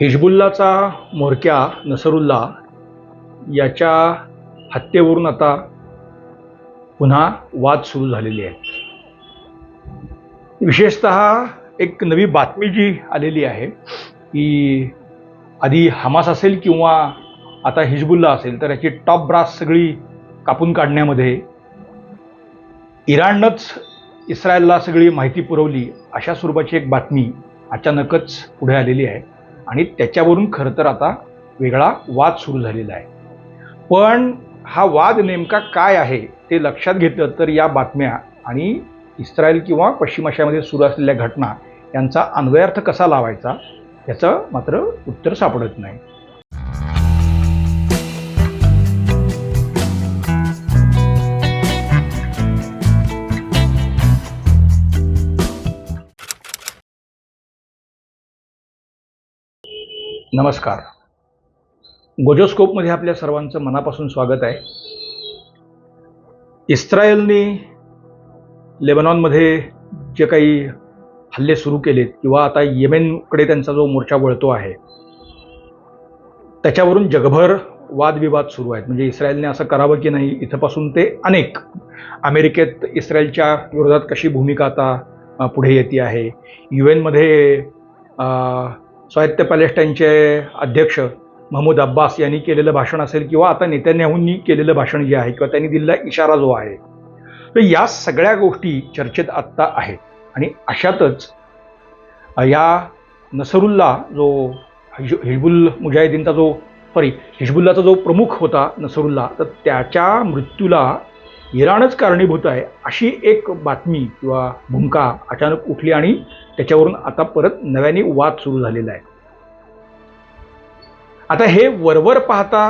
हिजबुल्लाचा म्होरक्या नसरुल्ला याच्या हत्येवरून आता पुन्हा वाद सुरू झालेले आहेत विशेषत एक नवी बातमी जी आलेली आहे की आधी हमास असेल किंवा आता हिजबुल्ला असेल तर याची टॉप ब्रास सगळी कापून काढण्यामध्ये इराणनंच इस्रायलला सगळी माहिती पुरवली अशा स्वरूपाची एक बातमी अचानकच पुढे आलेली आहे. आणि त्याच्यावरून खरं तर आता वेगळा वाद सुरू झालेला आहे. पण हा वाद नेमका काय आहे ते लक्षात घेतलं तर या बातम्या आणि इस्रायल किंवा पश्चिम आशियामध्ये सुरू असलेल्या घटना यांचा अन्वयार्थ कसा लावायचा याचं मात्र उत्तर सापडत नाही. नमस्कार. गोजोस्कोपमध्ये आपल्या सर्वांचं मनापासून स्वागत आहे. इस्रायलने लेबनॉनमध्ये जे काही हल्ले सुरू केलेत किंवा आता येमेनकडे त्यांचा जो मोर्चा वळतो आहे त्याच्यावरून जगभर वादविवाद सुरू आहेत. म्हणजे इस्रायलने असं करावं की नाही इथंपासून ते अनेक अमेरिकेत इस्रायलच्या विरोधात कशी भूमिका आता पुढे येते आहे. यू एनमध्ये स्वायत्त पॅलेस्टाईनचे अध्यक्ष महमूद अब्बास यांनी केलेलं भाषण असेल किंवा आता नेत्यान्याहूंनी केलेलं भाषण जे आहे किंवा त्यांनी दिलेला इशारा जो आहे तर या सगळ्या गोष्टी चर्चेत आत्ता आहेत. आणि अशातच या नसरुल्ला जो हिज हिजबुल मुजाहिदीनचा जो सॉरी हिजबुल्लाचा जो प्रमुख होता नसरुल्ला तर त्याच्या मृत्यूला इराणच कारणीभूत आहे अशी एक बातमी किंवा भूमिका अचानक उठली आणि त्याच्यावरून आता परत नव्याने वाद सुरू झालेला आहे. आता हे वरवर पाहता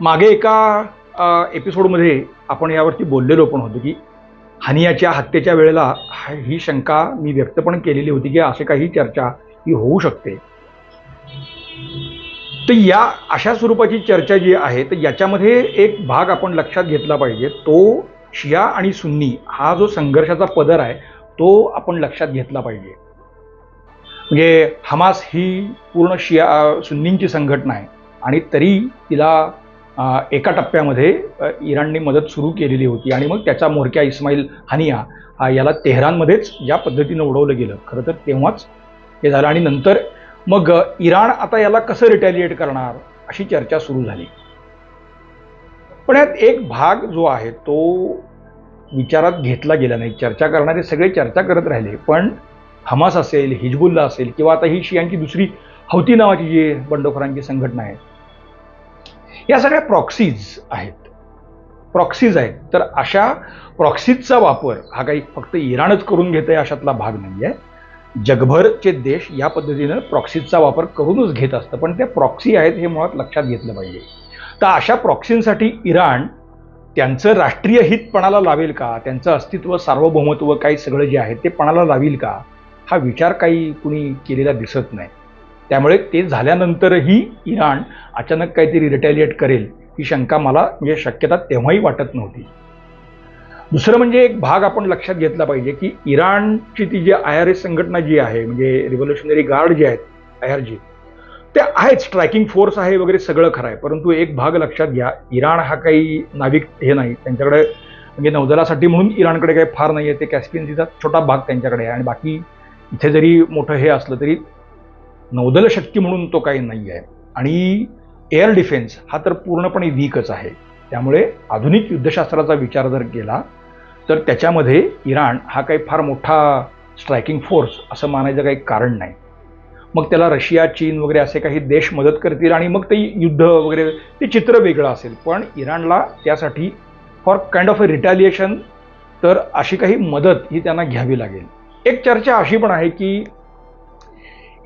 मागे एका एपिसोडमध्ये आपण यावरती बोललेलो पण होतो की हानियाच्या हत्येच्या वेळेला ही शंका मी व्यक्त पण केलेली होती की असे काही चर्चा ही होऊ शकते. तर या अशा स्वरूपाची चर्चा जी आहे तर याच्यामध्ये एक भाग आपण लक्षात घेतला पाहिजे. तो शिया आणि सुन्नी हा जो संघर्षाचा पदर आहे तो आपण लक्षात घेतला पाहिजे. म्हणजे हमास ही पूर्ण शिया सुन्नींची संघटना आहे आणि तरी तिला एका टप्प्यामध्ये इराणने मदत सुरू केलेली होती. आणि मग त्याचा म्होरक्या इस्माईल हानिया हा याला तेहरानमध्येच या पद्धतीनं उडवलं गेलं. खरं तर तेव्हाच हे झालं. आणि नंतर मग इराण आता याला कसं रिटॅलिएट करणार अशी चर्चा सुरू झाली. पण यात एक भाग जो आहे तो विचारात घेतला गेला नाही. चर्चा करणारे सगळे चर्चा करत राहिले. पण हमास असेल हिजबुल्ला असेल किंवा आता ही शियांची दुसरी हौती नावाची जी बंडखोरांची संघटना आहे या सगळ्या प्रॉक्सीज आहेत. प्रॉक्सीज आहेत. तर अशा प्रॉक्सीजचा वापर हा काही फक्त इराणच करून घेत आहे अशातला भाग नाही आहे जगभरचे देश या पद्धतीनं प्रॉक्सीजचा वापर करूनच घेत असतं. पण त्या प्रॉक्सी आहेत हे मुळात लक्षात घेतलं पाहिजे. तर अशा प्रॉक्सींसाठी इराण त्यांचं राष्ट्रीय हित पणाला लावेल का? त्यांचं अस्तित्व सार्वभौमत्व काही सगळं जे आहे ते पणाला लावेल का? हा विचार काही कुणी केलेला दिसत नाही. त्यामुळे ते झाल्यानंतरही इराण अचानक काहीतरी रिटॅलिएट करेल ही शंका मला म्हणजे शक्यता तेव्हाही वाटत नव्हती. दुसरं म्हणजे एक भाग आपण लक्षात घेतला पाहिजे की इराणची ती जी आय आर एस संघटना जी आहे म्हणजे रिव्होल्युशनरी गार्ड जे आहेत आय आर जी ते आहेत स्ट्रायकिंग फोर्स आहे वगैरे सगळं खरं आहे. परंतु एक भाग लक्षात घ्या. इराण हा काही नाविक हे नाही. त्यांच्याकडे म्हणजे नौदलासाठी म्हणून इराणकडे काही फार नाही आहे ते कॅस्पियन सीचा छोटा भाग त्यांच्याकडे आहे. आणि बाकी इथे जरी मोठं हे असलं तरी नौदल शक्ती म्हणून तो काही नाही आहे आणि एअर डिफेन्स हा तर पूर्णपणे वीकच आहे. त्यामुळे आधुनिक युद्धशास्त्राचा विचार जर केला तर त्याच्यामध्ये इराण हा काही फार मोठा स्ट्रायकिंग फोर्स असं मानायचं काही कारण नाही. मग त्याला रशिया चीन वगैरे असे काही देश मदत करतील आणि मग ते युद्ध वगैरे ते चित्र वेगळं असेल. पण इराणला त्यासाठी for kind of a retaliation तर अशी काही मदत ही त्यांना घ्यावी लागेल. एक चर्चा अशी पण आहे की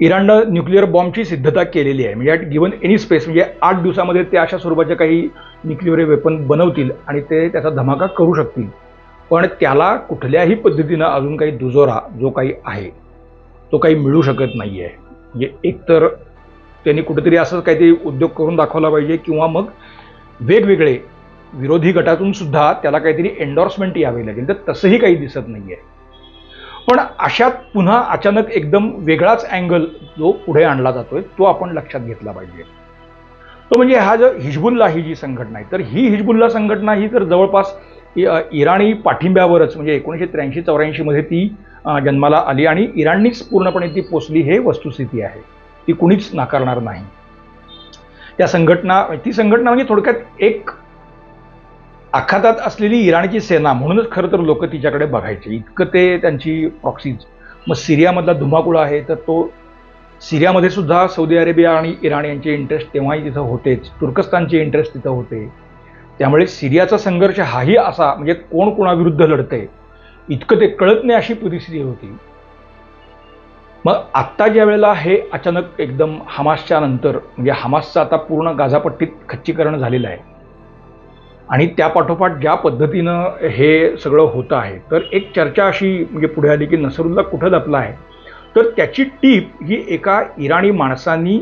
इराणनं न्यूक्लिअर बॉम्बची सिद्धता केलेली आहे. म्हणजे गिवन एनी स्पेस म्हणजे आठ दिवसामध्ये ते अशा स्वरूपाचे काही न्यूक्लिअर वेपन बनवतील आणि ते त्याचा धमाका करू शकतील. पण त्याला कुठल्याही पद्धतीनं अजून काही दुजोरा जो काही आहे तो काही मिळू शकत नाही आहे म्हणजे एकतर त्यांनी कुठेतरी असं काहीतरी उद्योग करून दाखवला पाहिजे किंवा मग वेगवेगळे विरोधी गटातून सुद्धा त्याला काहीतरी एन्डॉर्समेंट यावी लागेल. तर तसंही काही दिसत नाही आहे पण अशात पुन्हा अचानक एकदम वेगळाच अँगल जो पुढे आणला जातोय तो आपण लक्षात घेतला पाहिजे. तो म्हणजे हा जो हिजबुल्ला ही जी संघटना आहे. तर ही हिजबुल्ला संघटना ही तर जवळपास इराणी पाठिंब्यावरच म्हणजे एकोणीसशे त्र्याऐंशी चौऱ्याऐंशीमध्ये ती जन्माला आली आणि इराणनीच पूर्णपणे ती पोचली हे वस्तुस्थिती आहे. ती कुणीच नाकारणार नाही. त्या संघटना ती संघटना म्हणजे थोडक्यात एक आखातात असलेली इराणची सेना म्हणूनच खरं तर लोक तिच्याकडे बघायचे. इतकं ते त्यांची प्रॉक्सीज मग सिरियामधला धुमाकूळ आहे तर तो सिरियामध्ये सुद्धा सौदी अरेबिया आणि इराण यांचे इंटरेस्ट तेव्हाही तिथं होतेच. तुर्कस्तानचे इंटरेस्ट तिथं होते. त्यामुळे सिरियाचा संघर्ष हाही असा म्हणजे कोण कोणाविरुद्ध लढते इतकं ते कळत नाही अशी परिस्थिती होती. मग आत्ता ज्या वेळेला हे अचानक एकदम हमासच्या नंतर म्हणजे हमासचं आता पूर्ण गाझापट्टीत खच्चीकरण झालेलं आहे. आणि त्यापाठोपाठ ज्या पद्धतीनं हे सगळं होतं आहे तर एक चर्चा अशी म्हणजे पुढे आली की नसरुल्ला कुठं लपला आहे. तर त्याची टीप ही एका इराणी माणसानी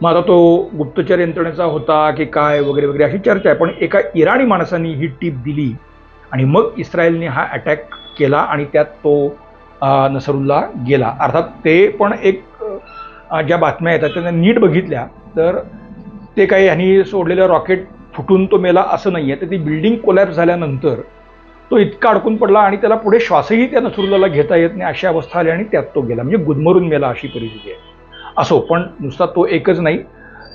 मग आता तो गुप्तचर यंत्रणेचा होता की काय वगैरे वगैरे अशी चर्चा आहे पण एका इराणी माणसांनी ही टीप दिली. आणि मग इस्रायलने हा अटॅक केला आणि त्यात तो नसरुल्ला गेला. अर्थात ते पण एक ज्या बातम्या येतात त्यांना नीट बघितल्या. तर ते काही ह्यांनी सोडलेलं रॉकेट फुटून तो मेला असं नाही आहे तर ती बिल्डिंग कोलॅप्स झाल्यानंतर तो इतका अडकून पडला आणि त्याला पुढे श्वासही त्या नसरुल्लाला घेता येत नाही अशी अवस्था आली आणि त्यात तो गेला. म्हणजे गुदमरून मेला अशी परिस्थिती आहे. असो पण नुसता तो एकच नाही.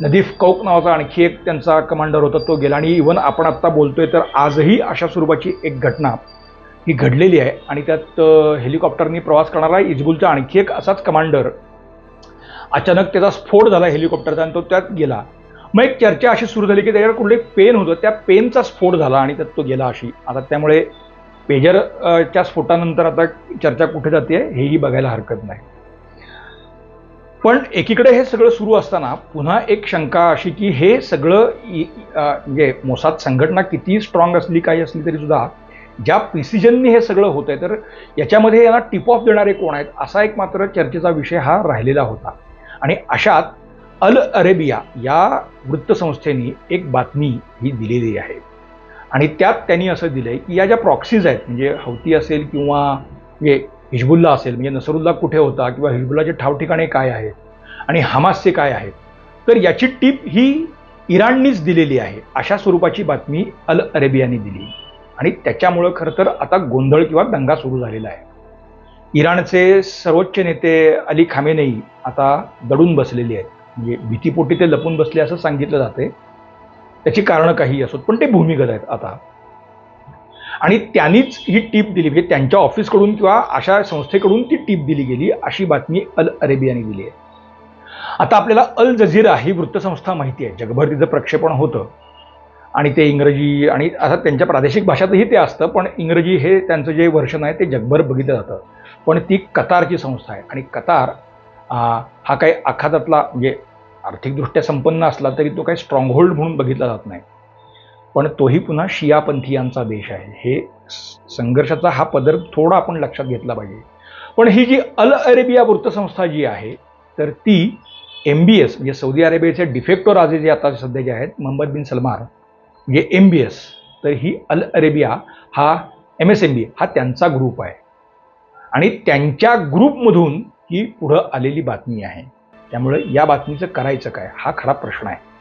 नदीफ कौक नावाचा आणखी एक त्यांचा कमांडर होता तो गेला. आणि इवन आपण आत्ता बोलतोय तर आजही अशा स्वरूपाची एक घटना ही घडलेली आहे. आणि त्यात हेलिकॉप्टरनी प्रवास करणारा इजबुलचा आणखी एक असाच कमांडर अचानक त्याचा स्फोट झाला हेलिकॉप्टरचा आणि तो त्यात गेला. मग एक चर्चा अशी सुरू झाली की त्याच्यावर कुठले पेन होतं त्या पेनचा स्फोट झाला आणि त्यात तो गेला अशी. आता त्यामुळे पेजरच्या स्फोटानंतर आता चर्चा कुठे जाते हेही बघायला हरकत नाही. पण एकीकडे हे सगळं सुरू असताना पुन्हा एक शंका अशी की हे सगळं म्हणजे मोसाद संघटना किती स्ट्रॉंग असली काही असली तरी सुद्धा ज्या प्रिसिजननी हे सगळं होत आहे तर याच्यामध्ये यांना टिप ऑफ देणारे कोण आहेत असा एक मात्र चर्चेचा विषय हा राहिलेला होता. आणि अशात अल अरेबिया या वृत्तसंस्थेनी एक बातमी ही दिलेली आहे. आणि त्यात त्यांनी असं दिलं आहे की या ज्या प्रॉक्सीज आहेत म्हणजे हौती असेल किंवा हिजबुल्ला असेल म्हणजे नसरुल्ला कुठे होता किंवा हिजबुल्लाचे ठावठिकाणे काय आहेत आणि हमासचे काय आहेत तर याची टीप ही इराणनीच दिलेली आहे. अशा स्वरूपाची बातमी अल अरेबियाने दिली. आणि त्याच्यामुळं खरं तर आता गोंधळ किंवा दंगा सुरू झालेला आहे. इराणचे सर्वोच्च नेते अली खामेनेई आता दडून बसलेले आहेत. म्हणजे भीतीपोटी ते लपून बसले असं सांगितलं जाते त्याची कारणं काही असोत पण ते भूमिगत आहेत आता. आणि त्यांनीच ही टीप दिली. म्हणजे त्यांच्या ऑफिसकडून किंवा अशा संस्थेकडून ती टीप दिली गेली. अशी बातमी अल अरेबियाने दिली आहे. आता आपल्याला अल जझीरा ही वृत्तसंस्था माहिती आहे. जगभर तिचं प्रक्षेपण होतं. आणि ते इंग्रजी आणि आता त्यांच्या प्रादेशिक भाषातही ते असतं पण इंग्रजी हे त्यांचं जे वर्षन आहे ते जगभर बघितलं जातं. पण ती कतारची संस्था आहे. आणि कतार हा काही आखातातला म्हणजे आर्थिकदृष्ट्या संपन्न असला तरी तो काही स्ट्रॉंगहोल्ड म्हणून बघितला जात नाही. पण तोही पुन्हा शियापंथीयांचा देश आहे. हे संघर्षाचा हा पदर थोडा आपण लक्षात घेतला पाहिजे. पण ही जी अल अरेबिया वृत्तसंस्था जी आहे तर ती एम बी एस म्हणजे सौदी अरेबियाचे डिफेक्टो राजे जे आता सध्या जे आहेत मोहम्मद बिन सलमान म्हणजे एम बी एस तर ही अल अरेबिया हा एम एस एम बी हा त्यांचा ग्रुप आहे. आणि त्यांच्या ग्रुपमधून ही पुढं आलेली बातमी आहे. त्यामुळे या बातमीचं करायचं काय? हा खरा प्रश्न आहे.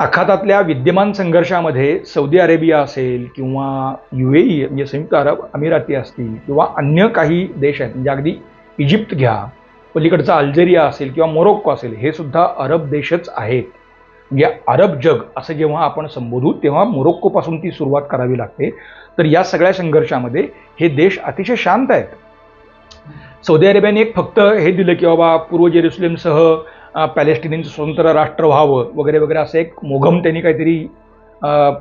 आखातातल्या विद्यमान संघर्षामध्ये सौदी अरेबिया असेल किंवा यू ए ई म्हणजे संयुक्त अरब अमिराती असतील किंवा अन्य काही देश आहेत म्हणजे अगदी इजिप्त घ्या पलीकडचा अल्जेरिया असेल किंवा मोरोक्को असेल हे सुद्धा अरब देशच आहेत. म्हणजे अरब जग असं जेव्हा आपण संबोधू तेव्हा मोरोक्कोपासून ती सुरुवात करावी लागते. तर या सगळ्या संघर्षामध्ये हे देश अतिशय शांत आहेत. सौदी अरेबियाने एक फक्त हे दिलं की बाबा पूर्व जेरुसलेमसह पॅलेस्टिनींचं स्वतंत्र राष्ट्र व्हावं वगैरे वगैरे असं एक मोघम त्यांनी काहीतरी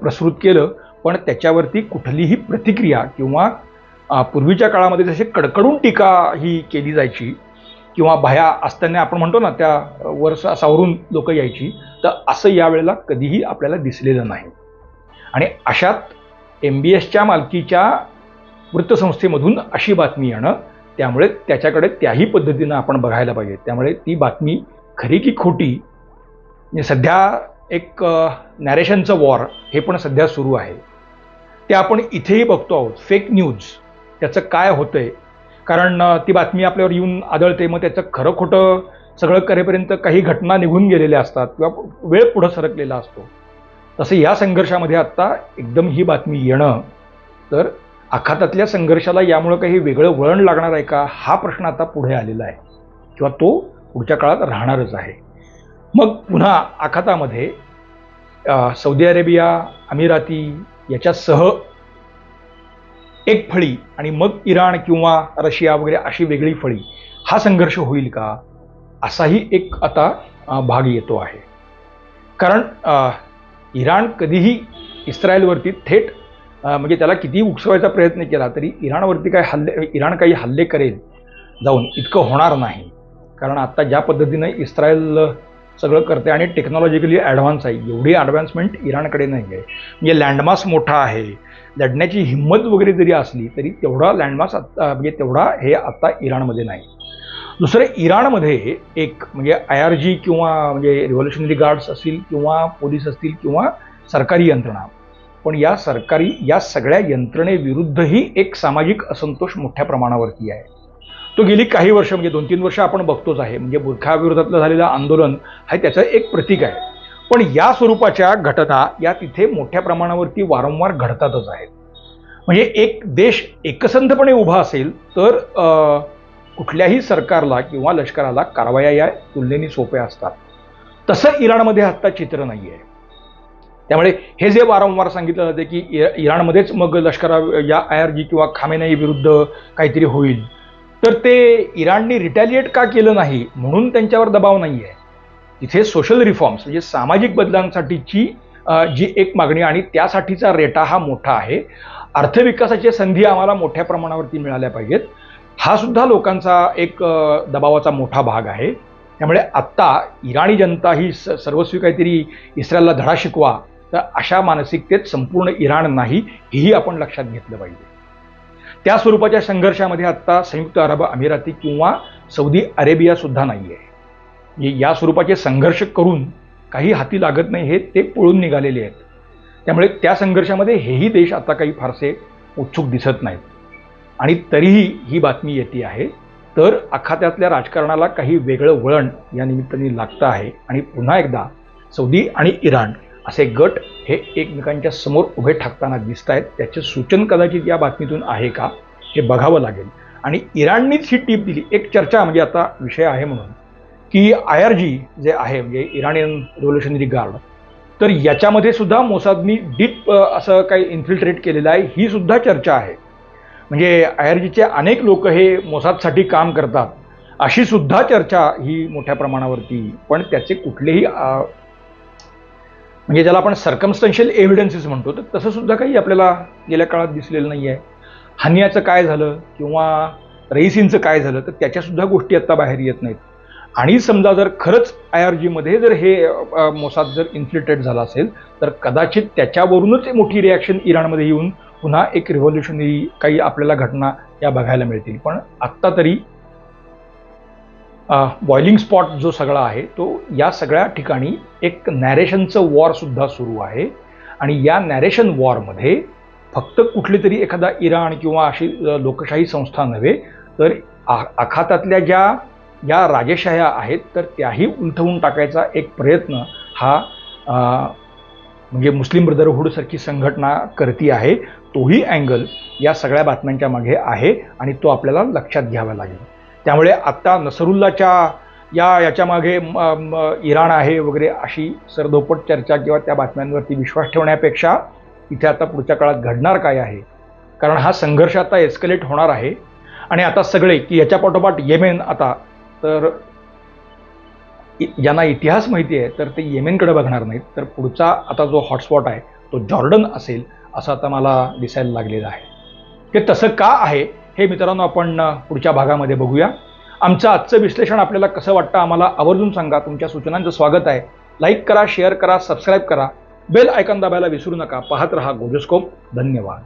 प्रसृत केलं. पण त्याच्यावरती कुठलीही प्रतिक्रिया किंवा पूर्वीच्या काळामध्ये जसे कडकडून टीका ही केली जायची किंवा भया असताना आपण म्हणतो ना त्या वर सावरून लोक यायची तर असं यावेळेला कधीही आपल्याला दिसलेलं नाही. आणि अशात एम बी एसच्या मालकीच्या वृत्तसंस्थेमधून अशी बातमी येणं त्यामुळे त्याच्याकडे त्याही पद्धतीनं आपण बघायला पाहिजे. त्यामुळे ती बातमी खरी की खोटी म्हणजे सध्या एक नॅरेशनचं वॉर हे पण सध्या सुरू आहे. ते आपण इथेही बघतो आहोत. फेक न्यूज त्याचं काय होतंय? कारण ती बातमी आपल्यावर येऊन आदळते. मग त्याचं खरं खोटं सगळं करेपर्यंत काही घटना निघून गेलेल्या असतात किंवा वेळ पुढं सरकलेला असतो. तसं या संघर्षामध्ये आत्ता एकदम ही बातमी येणं तर आखातातल्या संघर्षाला यामुळं काही वेगळं वळण लागणार आहे का? हा प्रश्न आता पुढे आलेला आहे. किंवा तो पुढच्या काळात राहणारच आहे. मग पुन्हा आखातामध्ये सौदी अरेबिया अमिराती याच्यासह एक फळी आणि मग इराण किंवा रशिया वगैरे अशी वेगळी फळी हा संघर्ष होईल का? असाही एक आता भाग येतो आहे. कारण इराण कधीही इस्रायलवरती थेट म्हणजे त्याला किती उकसवायचा प्रयत्न केला तरी इराणवरती काय हल्ले इराण काही हल्ले करेल जाऊन इतकं होणार नाही. कारण आता ज्या पद्धतीनं इस्रायल सगळं करते आणि टेक्नॉलॉजिकली ॲडव्हान्स आहे एवढी ॲडव्हान्समेंट इराणकडे नाही आहे म्हणजे लँडमास मोठा आहे. लढण्याची हिंमत वगैरे जरी असली तरी तेवढा लँडमास आत्ता म्हणजे तेवढा हे आत्ता इराणमध्ये नाही. दुसरं इराणमध्ये एक म्हणजे आय आर जी किंवा म्हणजे रिव्हॉल्युशनरी गार्ड्स असतील किंवा पोलीस असतील किंवा सरकारी यंत्रणा. पण या सरकारी या सगळ्या यंत्रणेविरुद्धही एक सामाजिक असंतोष मोठ्या प्रमाणावरती आहे. तो गेली काही वर्ष म्हणजे दोन तीन वर्ष आपण बघतोच आहे. म्हणजे बुरखाविरोधातलं झालेलं आंदोलन हे त्याचं एक प्रतीक आहे. पण या स्वरूपाच्या घटना या तिथे मोठ्या प्रमाणावरती वारंवार घडतातच आहेत. म्हणजे एक देश एकसंधपणे उभा असेल तर कुठल्याही सरकारला किंवा लष्कराला कारवाया या तुलनेने सोप्या असतात. तसं इराणमध्ये आत्ता चित्र नाही आहे त्यामुळे हे जे वारंवार सांगितलं जाते की इराणमध्येच मग लष्करा या आयआरजी किंवा खामेनाई विरुद्ध काहीतरी होईल. तर ते इराणने रिटॅलिएट का केलं नाही म्हणून त्यांच्यावर दबाव नाही आहे इथे सोशल रिफॉर्म्स म्हणजे सामाजिक बदलांसाठीची जी एक मागणी आणि त्यासाठीचा रेटा हा मोठा आहे. अर्थविकासाच्या संधी आम्हाला मोठ्या प्रमाणावरती मिळाल्या पाहिजेत. हा सुद्धा लोकांचा एक दबावाचा मोठा भाग आहे. त्यामुळे आत्ता इराणी जनता ही स सर्वस्वी काहीतरी इस्रायलला धडा शिकवा तर अशा मानसिकतेत संपूर्ण इराण नाही हेही आपण लक्षात घेतलं पाहिजे. त्या स्वरूपाच्या संघर्षामध्ये आत्ता संयुक्त अरब अमिराती किंवा सौदी अरेबिया सुद्धा नाही आहे म्हणजे या स्वरूपाचे संघर्ष करून काही हाती लागत नाही हे ते पळून निघालेले आहेत. त्यामुळे त्या संघर्षामध्ये हेही देश आता काही फारसे उत्सुक दिसत नाहीत. आणि तरीही ही बातमी येते आहे तर आखात्यातल्या राजकारणाला काही वेगळं वळण या निमित्ताने लागतं आहे. आणि पुन्हा एकदा सौदी आणि इराण असे गट हे एकमेकांच्या समोर उभे ठाकताना दिसत आहेत त्याचे सूचन कदाचित या बातमीतून आहे का हे बघावं लागेल. आणि इराणनीच ही टीप दिली. एक चर्चा म्हणजे आता विषय आहे म्हणून. की आय आर जी जे आहे म्हणजे इराणियन रेव्होल्युशनरी गार्ड तर याच्यामध्ये सुद्धा मोसादनी डीप असं काही इन्फिल्ट्रेट केलेलं आहे. ही सुद्धा चर्चा आहे. म्हणजे आय आर जीचे अनेक लोक हे मोसादसाठी काम करतात. अशी सुद्धा चर्चा ही मोठ्या प्रमाणावरती. पण त्याचे कुठलेही म्हणजे ज्याला आपण सर्कमस्टन्शियल एव्हिडन्सेस म्हणतो तर तसं सुद्धा काही आपल्याला गेल्या काळात दिसलेलं नाही आहे हानियाचं काय झालं किंवा रईसींचं काय झालं तर त्याच्यासुद्धा गोष्टी आत्ता बाहेर येत नाहीत. आणि समजा जर खरंच आय आर जीमध्ये जर हे मोसाद जर इन्फ्लिटेड झाला असेल तर कदाचित त्याच्यावरूनच मोठी रिॲक्शन इराणमध्ये येऊन पुन्हा एक रिव्हॉल्युशनरी काही आपल्याला घटना या बघायला मिळतील. पण आत्ता तरी बॉइलिंग स्पॉट जो सगळा आहे तो या सगळ्या ठिकाणी एक नॅरेशनचं वॉरसुद्धा सुरू आहे. आणि या नॅरेशन वॉरमध्ये फक्त कुठली तरी एखादा इराण किंवा अशी लोकशाही संस्था नव्हे तर आ आखातातल्या ज्या या राजेशाह्या आहेत तर त्याही उलथवून टाकायचा एक प्रयत्न हा म्हणजे मुस्लिम ब्रदरहूडसारखी संघटना करती आहे. तोही अँगल या सगळ्या बातम्यांच्या मागे आहे आणि तो आपल्याला लक्षात घ्यावा लागेल. त्यामुळे आत्ता नसरुल्लाच्या या याच्यामागे म- इराण आहे वगैरे अशी सरदोपट चर्चा किंवा त्या बातम्यांवरती विश्वास ठेवण्यापेक्षा इथे आता पुढच्या काळात घडणार काय आहे? कारण हा संघर्ष आता एस्कलेट होणार आहे. आणि आता सगळे की याच्या पाठोपाठ येमेन आता तर यांना ज्यांना इतिहास माहिती आहे तर ते येमेनकडे बघणार नाहीत. तर पुढचा आता जो हॉटस्पॉट आहे तो जॉर्डन असेल असं आता मला दिसायला लागलेलं आहे. ते तसं का आहे? हे मित्रांनो आपण पुढच्या भागामध्ये बघूया. आमचं आजचं विश्लेषण आपल्याला कसं वाटतं आम्हाला आवर्जून सांगा. तुमच्या सूचनांचं स्वागत आहे. लाईक करा शेअर करा सबस्क्राईब करा. बेल आयकॉन दाबायला विसरू नका. पाहत रहा गोजस्कोप धन्यवाद.